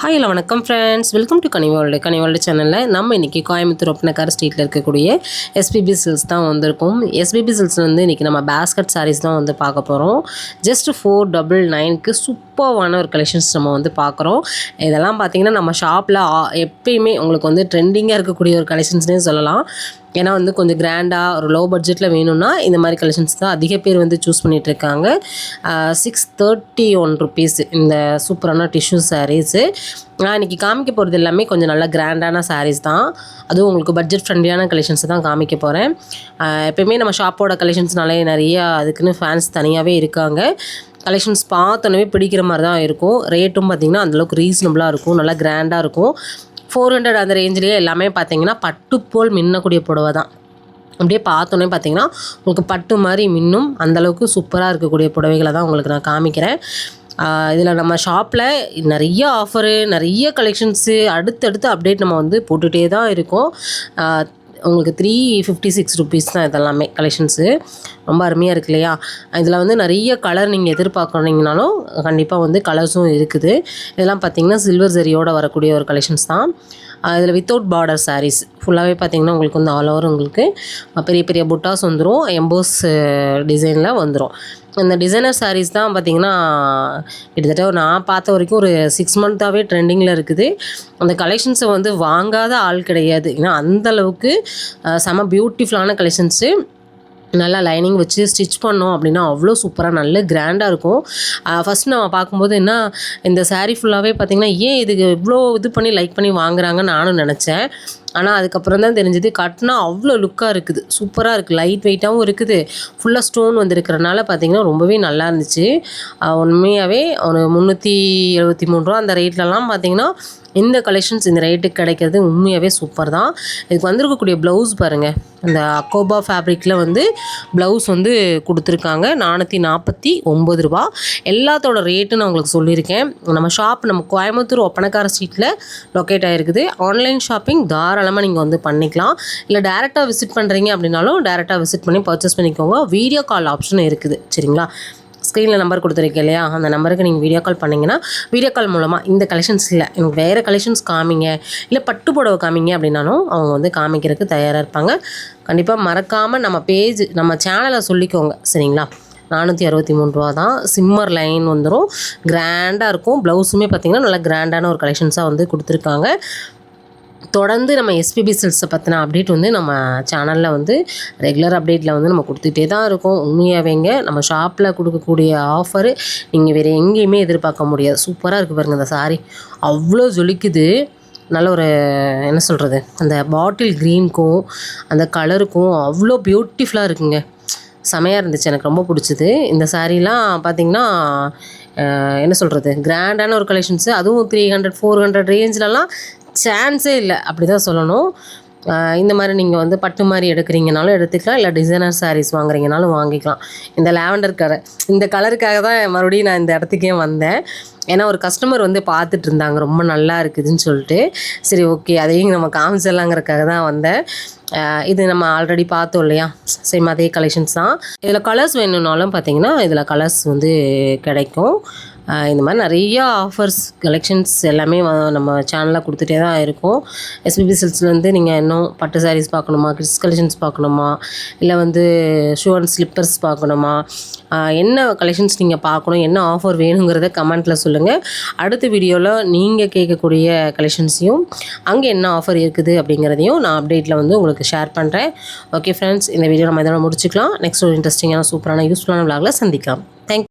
Hi hello வணக்கம் friends welcome to கனிவால்டு கனிவோல்டு சேனலில் நம்ம இன்றைக்கி கோயம்புத்தூர் ஒப்பனக்கார ஸ்ட்ரீட்டில் இருக்கக்கூடிய எஸ்பிபி சில்ஸ் தான் வந்திருக்கோம். எஸ்பிபி சில்ஸ் வந்து இன்றைக்கி நம்ம பேஸ்கட் சாரீஸ் தான் வந்து பார்க்க போகிறோம் ஜஸ்ட் ஃபோர் டபுள் நைனுக்கு சூப்பர்வான ஒரு கலெக்ஷன்ஸ் நம்ம வந்து பார்க்குறோம். இதெல்லாம் பார்த்திங்கன்னா நம்ம ஷாப்பில் எப்பயுமே உங்களுக்கு வந்து ட்ரெண்டிங்காக இருக்கக்கூடிய ஒரு கலெக்ஷன்ஸ்னே சொல்லலாம். ஏன்னா வந்து கொஞ்சம் கிராண்டாக ஒரு லோ பட்ஜெட்டில் வேணும்னா இந்த மாதிரி கலெக்ஷன்ஸ் தான் அதிக பேர் வந்து சூஸ் பண்ணிகிட்ருக்காங்க சிக்ஸ் தேர்ட்டி ஒன் ருபீஸ் இந்த சூப்பரான டிஷ்யூ சாரீஸு நான் இன்றைக்கி காமிக்க போகிறது எல்லாமே கொஞ்சம் நல்லா கிராண்டான சாரீஸ் தான். அதுவும் உங்களுக்கு பட்ஜெட் ஃப்ரெண்ட்லியான கலெக்ஷன்ஸ் தான் காமிக்க போகிறேன் எப்பயுமே நம்ம ஷாப்போட கலெக்ஷன்ஸ்னாலே நிறைய அதுக்குன்னு ஃபேன்ஸ் தனியாகவே இருக்காங்க. கலெக்ஷன்ஸ் பார்த்தோன்னே பிடிக்கிற மாதிரி தான் இருக்கும் ரேட்டும் பார்த்திங்கன்னா அந்தளவுக்கு ரீசனபுளாக இருக்கும். நல்லா கிராண்டாக இருக்கும். ஃபோர் ஹண்ட்ரட் அந்த ரேஞ்சிலேயே எல்லாமே பார்த்தீங்கன்னா பட்டு போல் மின்னக்கூடிய புடவை தான். அப்படியே பார்த்தோன்னே பார்த்தீங்கன்னா உங்களுக்கு பட்டு மாதிரி மின்னும் அந்தளவுக்கு சூப்பராக இருக்கக்கூடிய புடவைகளை தான் உங்களுக்கு நான் காமிக்கிறேன். இதில் நம்ம ஷாப்பில் நிறைய ஆஃபரு நிறைய கலெக்ஷன்ஸு அடுத்தடுத்து அப்டேட் நம்ம வந்து போட்டுகிட்டே தான் இருக்கோம். உங்களுக்கு த்ரீ ஃபிஃப்டி சிக்ஸ் ருபீஸ் தான் இதெல்லாமே கலெக்ஷன்ஸு ரொம்ப அருமையாக இருக்கு இல்லையா? இதில் வந்து நிறைய கலர் நீங்கள் எதிர்பார்க்குறீங்கனாலும் கண்டிப்பாக வந்து கலர்ஸும் இருக்குது. இதெல்லாம் பார்த்திங்கன்னா சில்வர் ஜரியோடு வரக்கூடிய ஒரு கலெக்ஷன்ஸ் தான். இதில் வித்தவுட் பார்டர் சாரீஸ் ஃபுல்லாகவே பார்த்திங்கன்னா உங்களுக்கு வந்து ஆல் ஓவர் உங்களுக்கு பெரிய பெரிய புட்டாஸ் வந்துடும் எம்போஸ் டிசைனில் வந்துடும் இந்த டிசைனர் சாரீஸ் தான் பார்த்திங்கன்னா கிட்டத்தட்ட நான் பார்த்த வரைக்கும் ஒரு சிக்ஸ் மந்த்தாகவே ட்ரெண்டிங்கில் இருக்குது. அந்த கலெக்ஷன்ஸை வந்து வாங்காத ஆள் கிடையாது. ஏன்னா அந்தளவுக்கு செம பியூட்டிஃபுல்லான கலெக்ஷன்ஸு நல்லா லைனிங் வச்சு ஸ்டிச் பண்ணோம் அப்படின்னா அவ்வளோ சூப்பராக நல்ல கிராண்டாக இருக்கும். ஃபஸ்ட் நம்ம பார்க்கும்போது என்ன இந்த சாரீ ஃபுல்லாகவே பார்த்திங்கன்னா ஏன் இதுக்கு இவ்வளோ இது பண்ணி லைக் பண்ணி வாங்குறாங்கன்னு நானும் நினச்சேன். ஆனால் அதுக்கப்புறம் தான் தெரிஞ்சது கட்டினா அவ்வளோ லுக்காக இருக்குது. சூப்பராக இருக்குது லைட் வெயிட்டாகவும் இருக்குது. ஃபுல்லாக ஸ்டோன் வந்திருக்கிறனால பார்த்திங்கன்னா ரொம்பவே நல்லா இருந்துச்சு. உண்மையாகவே ஒரு முந்நூற்றி எழுபத்தி மூணு ரூபா அந்த ரேட்லலாம் பார்த்திங்கன்னா இந்த கலெக்ஷன்ஸ் இந்த ரேட்டுக்கு கிடைக்கிறது உண்மையாகவே சூப்பர் தான். இதுக்கு வந்திருக்கக்கூடிய ப்ளவுஸ் பாருங்கள் இந்த அக்கோபா ஃபேப்ரிக்கில் வந்து ப்ளவுஸ் வந்து கொடுத்துருக்காங்க. நானூற்றி நாற்பத்தி ஒம்பது ரூபா. எல்லாத்தோட ரேட்டு நான் உங்களுக்கு சொல்லியிருக்கேன். நம்ம ஷாப் நம்ம கோயம்புத்தூர் ஒப்பனக்கார ஸ்ட்ரீட்டில் லொக்கேட் ஆகிருக்குது ஆன்லைன் ஷாப்பிங் தாராளமாக நீங்கள் வந்து பண்ணிக்கலாம். இல்லை டேரெக்டாக விசிட் பண்ணுறீங்க அப்படின்னாலும் டேரெக்டாக விசிட் பண்ணி பர்ச்சேஸ் பண்ணிக்கோங்க. வீடியோ கால் ஆப்ஷன் இருக்குது. சரிங்களா? ஸ்க்ரீனில் நம்பர் கொடுத்துருக்கேன் இல்லையா? அந்த நம்பருக்கு நீங்கள் வீடியோ கால் பண்ணிங்கன்னா வீடியோ கால் மூலமாக இந்த கலெக்ஷன்ஸ் இல்லை எனக்கு வேறு கலெக்ஷன்ஸ் காமிங்க இல்லை பட்டு புடவை காமிங்க அப்படின்னாலும் அவங்க வந்து காமிக்கிறதுக்கு தயாராக இருப்பாங்க. கண்டிப்பாக மறக்காமல் நம்ம பேஜ் நம்ம சேனலை சொல்லிக்கோங்க சரிங்களா? நானூற்றி அறுபத்தி மூணு ரூபா தான் சிம்மர் லைன் வந்துடும் கிராண்டாக இருக்கும். ப்ளவுஸுமே பார்த்திங்கன்னா நல்லா கிராண்டான ஒரு கலெக்ஷன்ஸாக வந்து கொடுத்துருக்காங்க. தொடர்ந்து நம்ம எஸ்பிபி சில்ஸை பற்றின அப்டேட் வந்து நம்ம சேனலில் வந்து ரெகுலர் அப்டேட்டில் வந்து நம்ம கொடுத்துட்டே தான் இருக்கோம். உண்மையாகவேங்க நம்ம ஷாப்பில் கொடுக்கக்கூடிய ஆஃபரு நீங்கள் வேறு எங்கேயுமே எதிர்பார்க்க முடியாது. சூப்பராக இருக்குது பாருங்கள் அந்த சாரி அவ்வளோ ஜொலிக்குது. நல்ல ஒரு என்ன சொல்கிறது அந்த பாட்டில் க்ரீனுக்கும் அந்த கலருக்கும் அவ்வளோ பியூட்டிஃபுல்லாக இருக்குங்க. செமையாக இருந்துச்சு. எனக்கு ரொம்ப பிடிச்சிது. இந்த சாரீலாம் பார்த்திங்கன்னா என்ன சொல்கிறது கிராண்டான ஒரு கலெக்ஷன்ஸு அதுவும் த்ரீ ஹண்ட்ரட் ஃபோர் ஹண்ட்ரட் ரேஞ்சிலலாம் சான்ஸே இல்லை. அப்படி தான் சொல்லணும் இந்த மாதிரி நீங்கள் வந்து பட்டு மாதிரி எடுக்கிறீங்கனாலும் எடுத்துக்கலாம். இல்லை டிசைனர் சாரீஸ் வாங்குறீங்கனாலும் வாங்கிக்கலாம். இந்த லாவெண்டர் கலர் இந்த கலருக்காக தான் மறுபடியும் நான் இந்த இடத்துக்கே வந்தேன். ஏன்னா ஒரு கஸ்டமர் வந்து பார்த்துட்டு இருந்தாங்க. ரொம்ப நல்லா இருக்குதுன்னு சொல்லிட்டு. சரி ஓகே அதையும் நம்ம காமிச்சிடலாங்கிறதுக்காக தான் வந்தேன். இது நம்ம ஆல்ரெடி பார்த்தோம் இல்லையா? சேம் அதே கலெக்ஷன்ஸ் தான். இதில் கலர்ஸ் வேணும்னாலும் பார்த்தீங்கன்னா இதில் கலர்ஸ் வந்து கிடைக்கும். இந்த மாதிரி நிறையா ஆஃபர்ஸ் கலெக்ஷன்ஸ் எல்லாமே நம்ம சேனலில் கொடுத்துட்டே தான் இருக்கும். எஸ்பிபி சில்ஸ்லேருந்து நீங்கள் இன்னும் பட்டு சாரீஸ் பார்க்கணுமா? கிட்ஸ் கலெக்ஷன்ஸ் பார்க்கணுமா? இல்லை வந்து ஷூ அண்ட் ஸ்லிப்பர்ஸ் பார்க்கணுமா? என்ன கலெக்ஷன்ஸ் நீங்கள் பார்க்கணும்? என்ன ஆஃபர் வேணுங்கிறத கமெண்ட்டில் சொல்லுங்கள் அடுத்த வீடியோவில் நீங்கள் கேட்கக்கூடிய கலெக்ஷன்ஸையும் அங்கே என்ன ஆஃபர் இருக்குது அப்படிங்கிறதையும் நான் அப்டேட்டில் வந்து உங்களுக்கு உங்களுக்கு ஷேர் பண்ணுறேன் ஓகே ஃப்ரெண்ட்ஸ் இந்த வீடியோ நம்ம இதோட முடிச்சுக்கலாம். நெக்ஸ்ட் ஒரு இன்ட்ரெஸ்டிங்கான சூப்பரான யூஸ்ஃபுல்லான விளாகில் சந்திக்கலாம். தேங்க்